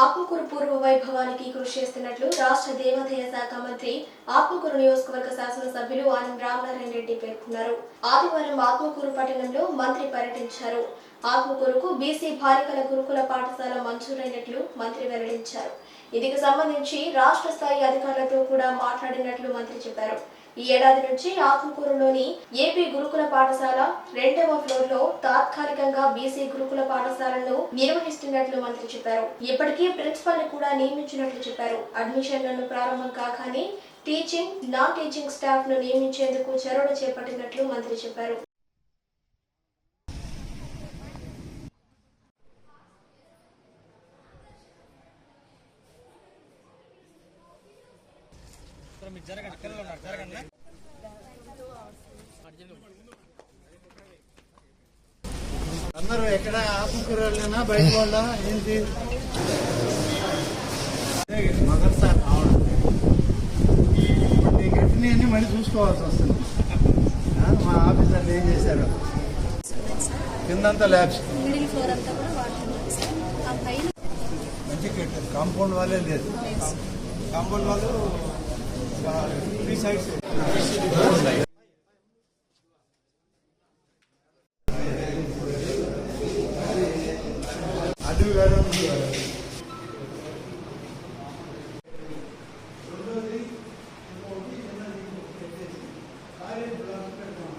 ఆత్మకూరు పూర్వ వైభవానికి కృషి చేస్తున్నట్లు రాష్ట్ర దేవాదాయ శాఖ మంత్రి ఆత్మకూరు నియోజకవర్గ శాసనసభ్యులు ఆనంద్ రామనారాయణ రెడ్డి పేర్కొన్నారు. ఆదివారం ఆత్మకూరు పట్టణంలో మంత్రి పర్యటించారు. ఆత్మకూరుకు బీసీ బాలికల గురుకుల పాఠశాల మంజూరైనట్లు మంత్రి వెల్లడించారు. ఇందుకు సంబంధించి రాష్ట్ర స్థాయి అధికారులతో కూడా మాట్లాడినట్లు మంత్రి చెప్పారు. ఈ ఏడాది నుంచి ఆత్మకూరులోని ఏపీ గురుకుల పాఠశాల రెండవ ఫ్లోర్లో తాత్కాలికంగా బీసీ గురుకుల పాఠశాలను నిర్వహిస్తున్నట్లు మంత్రి చెప్పారు. ఇప్పటికీ ప్రిన్సిపల్ని కూడా నియమించినట్లు చెప్పారు. అడ్మిషన్లను ప్రారంభం కాగానే టీచింగ్ నాన్ టీచింగ్ స్టాఫ్ను నియమించేందుకు చర్యలు చేపట్టినట్లు మంత్రి చెప్పారు. మీరు జరగండి పిల్లలు ఉన్నారు జరగండి. అందరూ ఎక్కడ వెళ్ళినా బయట వాళ్ళ ఏంటి? అదే మొదటిసారి రావడం. నీకు ఎట్టినవన్నీ మళ్ళీ చూసుకోవాల్సి వస్తుంది. మా ఆఫీసర్లు ఏం చేశారు? కిందంతా ల్యాబ్స్. సార్. మంచి కాంపౌండ్ వాళ్ళే లేదు. కాంపౌండ్ వాళ్ళు I do that on. Adu garam.